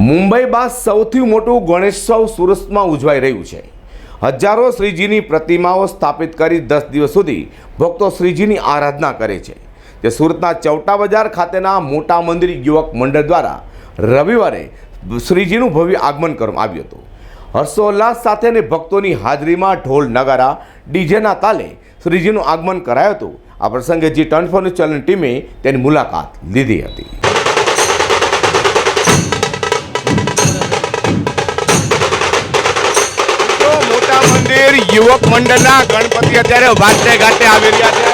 મુંબઈ બાદ સૌથી મોટું ગણેશોત્સવ સુરતમાં ઉજવાઈ રહ્યું છે. હજારો શ્રીજીની પ્રતિમાઓ સ્થાપિત કરી દસ દિવસ સુધી ભક્તો શ્રીજીની આરાધના કરે છે. જે સુરતના ચૌટા બજાર ખાતેના મોટા મંદિર યુવક મંડળ દ્વારા રવિવારે શ્રીજીનું ભવ્ય આગમન કરવામાં આવ્યું હતું. હર્ષોલ્લાસ સાથે અને ભક્તોની હાજરીમાં ઢોલ, નગારા, ડીજેના તાલે શ્રીજીનું આગમન કરાયું હતું. આ પ્રસંગે જી ટ્વેન્ટી ફોર ન્યૂઝ ટીમે તેની મુલાકાત લીધી હતી. મંદિર, યુવક મંડળના ગણપતિ અત્યારે વાટે ઘાટે આવી રહ્યા છે.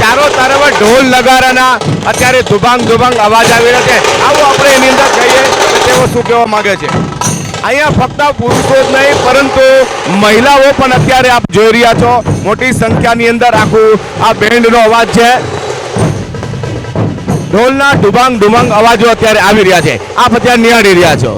ચારો તરફ ઢોલ નગારાના અત્યારે ધુભાંગ ધુભાંગ અવાજ આવી રહ્યા છે. આવો આપણે એની અંદર કહીએ કે તેઓ શું કહેવા માગે છે? અહીંયા ફક્ત પુરુષો જ નહીં, પરંતુ મહિલાઓ પણ અત્યારે આપ જોઈ રહ્યા છો. મોટી સંખ્યાની અંદર આખું આ બેન્ડનો અવાજ છે. ઢોલના ડુબાંગ ડુબાંગ અવાજો અત્યારે આવી રહ્યા છે. આપ અત્યારે નિહાળી રહ્યા છો.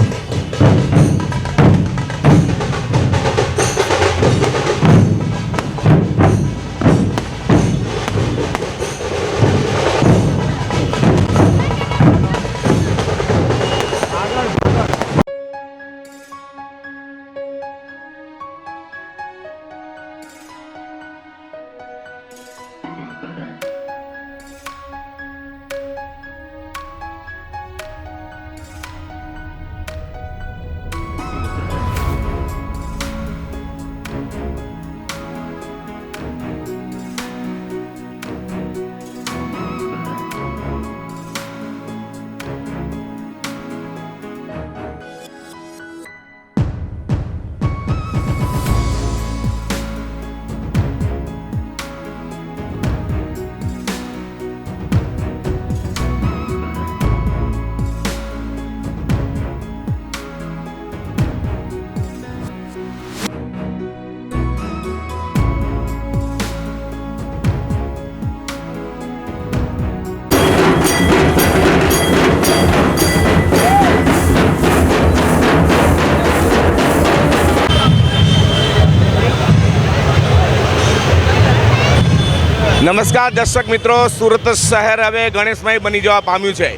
નમસ્કાર દર્શક મિત્રો સુરત શહેર હવે ગણેશમય બની જવા પામ્યું છે.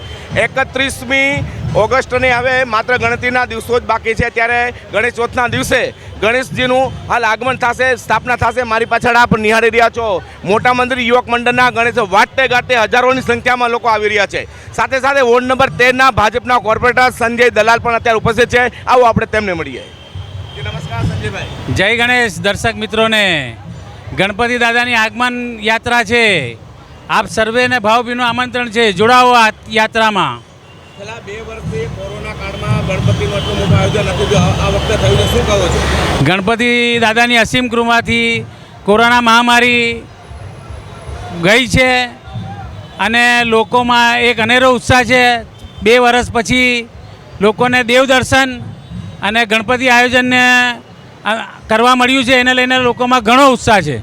એકત્રીસમી ઓગસ્ટની હવે માત્ર ગણતરીના દિવસો જ બાકી છે. ત્યારે ગણેશ ચોથના દિવસે ગણેશજીનું હાલ આગમન થશે સ્થાપના થશે. મારી પાછળ આપ નિહાળી રહ્યા છો. મોટા મંદિર યુવક મંડળના ગણેશ વાટે ગાટે હજારોની સંખ્યામાં લોકો આવી રહ્યા છે. સાથે સાથે વોર્ડ નંબર તેરના ભાજપના કોર્પોરેટર સંજય દલાલ પણ અત્યારે ઉપસ્થિત છે. આવો આપણે તેમને મળીએ. નમસ્કાર સંજયભાઈ. જય ગણેશ દર્શક મિત્રોને. ગણપતિ દાદાની આગમન યાત્રા છે. આપ સર્વેને ભાવભીનું આમંત્રણ છે. જોડાવો આ યાત્રામાં. છેલ્લા બે વર્ષથી કોરોના કાળમાં ગણપતિનું એટલું મોટું આયોજન હતું. જો આ વખતે થયું શું કહો છો? ગણપતિ દાદાની અસીમ કૃપાથી કોરોના મહામારી ગઈ છે અને લોકોમાં એક અનેરો ઉત્સાહ છે. બે વર્ષ પછી લોકોને દેવ દર્શન અને ગણપતિ આયોજનને કરવા મળ્યું છે એને લઈને લોકોમાં ઘણો ઉત્સાહ છે.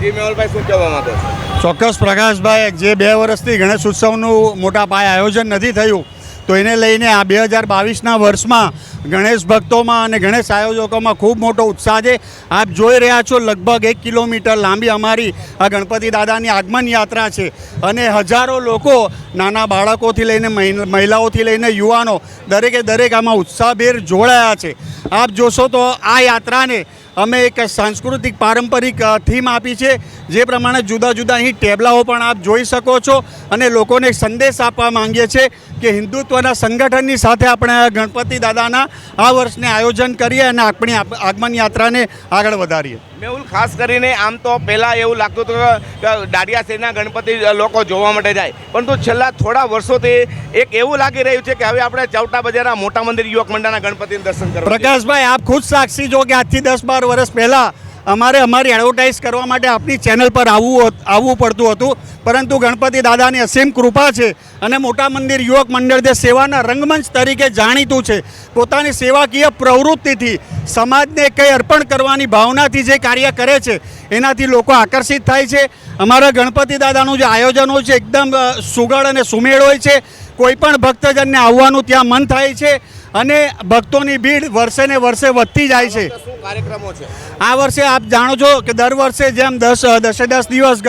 જી શું કહેવા માંગો છો? ચોક્કસ પ્રકાશભાઈ જે બે વર્ષથી ગણેશ ઉત્સવનું મોટા પાયે આયોજન નથી થયું તો એને લઈને આ બે હજાર બાવીસના વર્ષમાં ગણેશ ભક્તોમાં અને ગણેશ આયોજકોમાં ખૂબ મોટો ઉત્સાહ છે. આપ જોઈ રહ્યા છો લગભગ એક કિલોમીટર લાંબી અમારી આ ગણપતિ દાદાની આગમન યાત્રા છે અને હજારો લોકો નાના બાળકોથી લઈને મહિ- મહિલાઓથી લઈને યુવાનો દરેકે દરેક આમાં ઉત્સાહભેર જોડાયા છે. આપ જોશો તો આ યાત્રાને અમે એક સાંસ્કૃતિક પારંપરિક થીમ આપી છે. જે પ્રમાણે જુદા જુદા અહીં ટેબલાઓ પણ આપ જોઈ શકો છો અને લોકોને સંદેશ આપવા માંગીએ છીએ. કે હિન્દુત્વના સંગઠનની સાથે આપણે આ ગણપતિ દાદાના આ વર્ષને આયોજન કરીએ અને આપણી આગમન યાત્રાને આગળ વધારીએ. મેહુલ ખાસ કરીને આમ તો પહેલાં એવું લાગતું હતું કે દાડિયા શેરીના ગણપતિ લોકો જોવા માટે જાય. પરંતુ છેલ્લા થોડા વર્ષોથી એક એવું લાગી રહ્યું છે કે હવે આપણે ચાવટા બજારના મોટા મંદિર યુવક મંડળના ગણપતિનું દર્શન કરવા પ્રકાશભાઈ આપ ખુદ સાક્ષી જો કે આજથી દસ બાર વર્ષ પહેલાં અમારે અમારી એડવર્ટાઇઝ કરવા માટે આપની ચેનલ પર આવવું આવવું પડતું હતું. પરંતુ ગણપતિ દાદાની અસીમ કૃપા છે અને મોટા મંદિર યુવક મંડળ જે સેવાના રંગમંચ તરીકે જાણીતું છે, પોતાની સેવાકીય પ્રવૃત્તિથી સમાજને કંઈ અર્પણ કરવાની ભાવનાથી જે કાર્ય કરે છે, એનાથી લોકો આકર્ષિત થાય છે. અમારા ગણપતિ દાદાનું જે આયોજન હોય છે, એકદમ સુગળ અને સુમેળ હોય છે. કોઈ પણ ભક્તજનને આવવાનું ત્યાં મન થાય છે. અને ભક્તોની ભીડ વર્ષે ને વર્ષે વધતી જાય છે. કાર્યક્રમો છે? આ વર્ષે આપ જાણો છો કે દર વર્ષે જેમ દસ દસે દસ દિવસ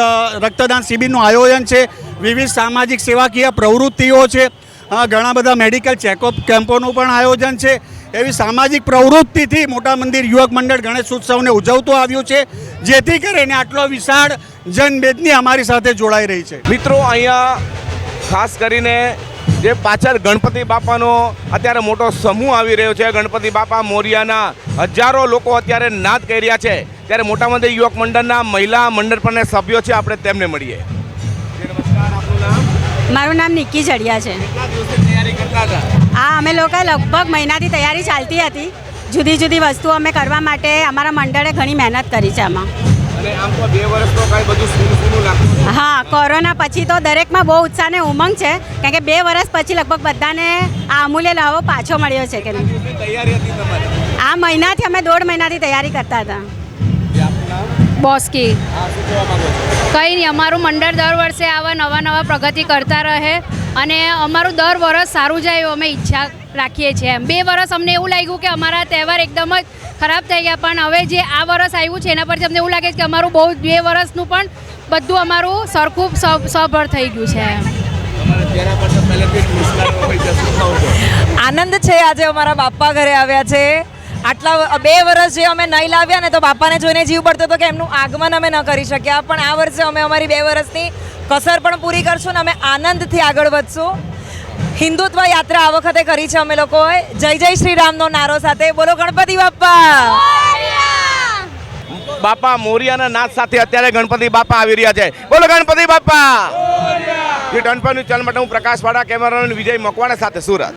રક્તદાન શિબિરનું આયોજન છે વિવિધ સામાજિક સેવાકીય પ્રવૃત્તિઓ છે ઘણા બધા મેડિકલ ચેકઅપ કેમ્પોનું પણ આયોજન છે. એવી સામાજિક પ્રવૃત્તિથી મોટા મંદિર યુવક મંડળ ગણેશ ઉત્સવને ઉજવતું આવ્યું છે જેથી કરીને આટલો વિશાળ જનમેદની અમારી સાથે જોડાઈ રહી છે. મિત્રો અહીંયા ખાસ કરીને જે પાછળ ગણપતિ બાપાનો અત્યારે મોટો સમૂહ આવી રહ્યો છે. ગણપતિ બાપા મોરિયાના હજારો લોકો અત્યારે નાદ કરી રહ્યા છે. ત્યારે મોટા મંદિર યુવક મંડળના મહિલા મંડળ પણ સભ્યો છે. આપણે તેમને મળીએ. મારું નામ નિક્કી જડિયા છે. આ અમે લોકો લગભગ મહિનાથી તૈયારી ચાલતી હતી. જુદી જુદી વસ્તુઓ અમે કરવા માટે અમારા મંડળે ઘણી મહેનત કરી છે આમાં. અને આમ તો બે વર્ષ તો કાંઈ બધું સૂનું સૂનું લાગતું હા કોરોના પછી તો દરેકમાં બહુ ઉત્સાહ અને ઉમંગ છે કારણ કે બે વર્ષ પછી લગભગ બધાને આ અમૂલ્ય લાવો પાછો મળ્યો છે કે નહીં. તૈયારી હતી તમારી? આ મહિનાથી અમે દોઢ મહિનાથી તૈયારી કરતા હતા. બોસ્કી. કંઈ નહીં અમારું મંડળ દર વર્ષે આવા નવા નવા પ્રગતિ કરતા રહે. અને અમારું દર વર્ષ સારું જાય એવું અમે ઈચ્છા રાખીએ છીએ એમ. બે વર્ષ અમને એવું લાગ્યું કે અમારા તહેવાર એકદમ જ ખરાબ થઈ ગયા પણ હવે જે આ વર્ષ આવ્યું છે એના પરથી અમને એવું લાગે છે કે અમારું બહુ બે વર્ષનું પણ બધું અમારું સરખું સ- સભર થઈ ગયું છે એમ. આનંદ છે આજે અમારા બાપા ઘરે આવ્યા છે. આટલા બે વર્ષ જે અમે નહીં લાવ્યા ને તો બાપાને જોઈને જીવ પડતો હતો કે એમનું આગમન અમે ન કરી શક્યા. પણ આ વર્ષે અમે અમારી બે વર્ષની કસર પણ પૂરી કરશું ને અમે આનંદથી આગળ વધશું. હિન્દુત્વ યાત્રા આ વખતે કરી છે અમે લોકોએ. જય જય શ્રી રામનો નારો સાથે. બોલો ગણપતિ બાપ્પા. બાપા મોરિયાના નાદ સાથે અત્યારે ગણપતિ બાપા આવી રહ્યા છે. બોલો ગણપતિ બાપા. જે ડનપર ન્યૂઝ માટે હું પ્રકાશવાડા કેમેરામેન વિજય મકવાણા સાથે સુરત.